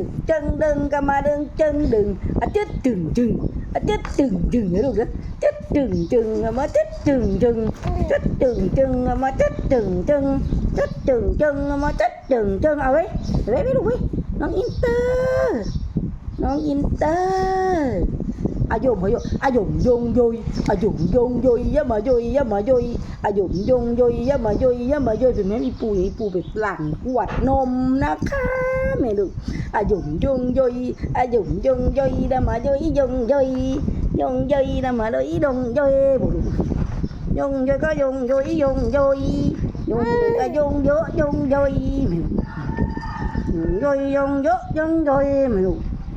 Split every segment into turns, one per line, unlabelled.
đừng, chân đừng cà mà đừng chân đừng. À chết chừng chừng. À chết chừng chừng nữa rồi chết chừng chừng mà chết chừng chừng. Chết chừng chừng mà chết chừng chừng. Chết chừng chừng mà chết chừng chừng. À vậy đấy biết không ấy nó in tơ. Nó in tơ. อายมเาโยอายมยงโยยอายมยงโยยยะมาโยยยะมาโยยอายมยงโยยยะมาโยยยะมาโยยเป็นแม่อีปูอีปูไปหลังกวดนมนะคะแม่ลูกอายมยงโยยอายมยงโยยดะมาโยยยงโยยยงโยยดะมาโยยดงโยยบุรุยงโยยก็ยงโยยยงโยยยงโยยก็ยงโยยยงโยยแยงโยยยงโยยยงโยยแม่ลูก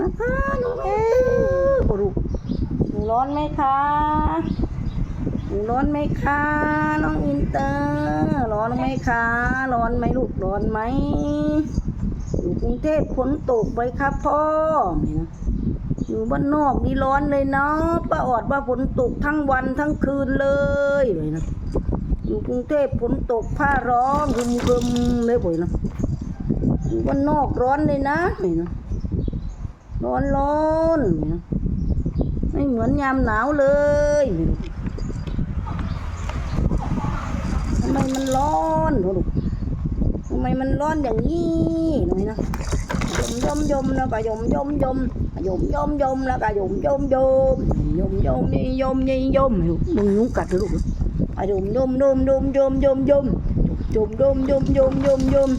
นะคะหนูเอร์ลูกหนูร้อนไหมคะร้อนไหมคะน้องอินเตอร์ร้อนไหมคะร้อนไหมลูกร้อนไหมอยู่กรุงเทพฝนตกไหมครับพ่ออยู่บ้านนอกนี่ร้อนเลยเนาะป้าออดว่าฝนตกทั้งวันทั้งคืนเลยเลยนะอยู่กรุงเทพฝนตกผ้าร้อนคึมๆเลยบ่อยนะอยู่บ้านนอกร้อนเลยนะนี่นะ ร้อนร้อนไม่เหมือนยามหนาวเลยทำไมมันร้อนลูกทำไมมันร้อนอย่างนี้หน่อยนะยมยมยมแล้วก็ยมยมยมยมยมยมแล้วก็ยมยมยมยมยมยมยมยยมมึงนุ้งกัดลยลูกอะยมยมยมยมยมยมยมยมยมยมยมยมยม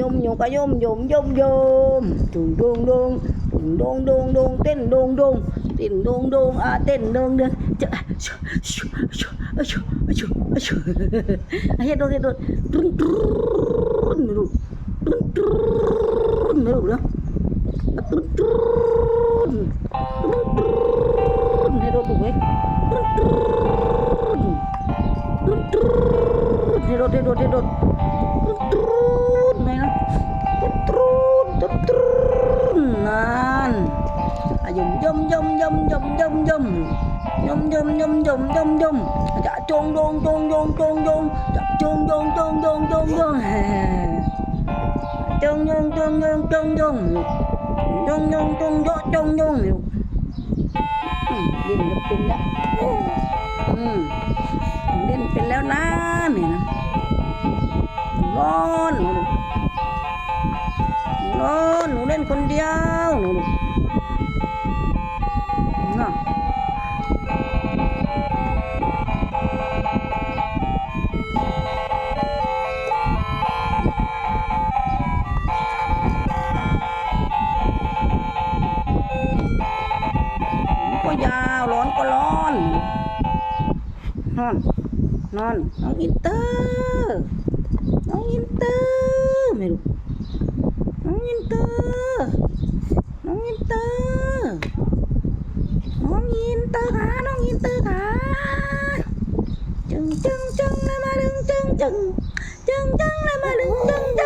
ยมยมก็ยมยมยมยมดุงดุงดง đông đông đông, tên đông đông, tên đông đông, à tên đôn đôn chợ hết đôn hết đôn trun trun mới đủ trun trun mới đủ đó trun trun trun hết đôn đủ ấy trun trun trun trun hết đôn hết đôn hết đôn มยมยมยม nhum nhum nhum nhum nhum nhum dạ chung chung chung chung chung chung dạ chung chung chung chung chung chung chung chung chung chung chung chung chung chung chung chung chung chungดินก็เป็นแล้วอืมดินเป็นแล้วนะแม่นะร้อนหนูร้อนหนูเล่นคนเดียวหนู น่ะก็ยาวร้อนก็ร้อนนอนนอนน้องอินเตอร์น้องอินเตอร์ไม่รู้น้องอินเตอร์น้องอินเตอร์ น้องยินเตอร์ขาน้องยินเตอร์ขาจึงจึงจึงเลยมาดึงจึงจึงจึงจึงเลยมาดึงจึงจึง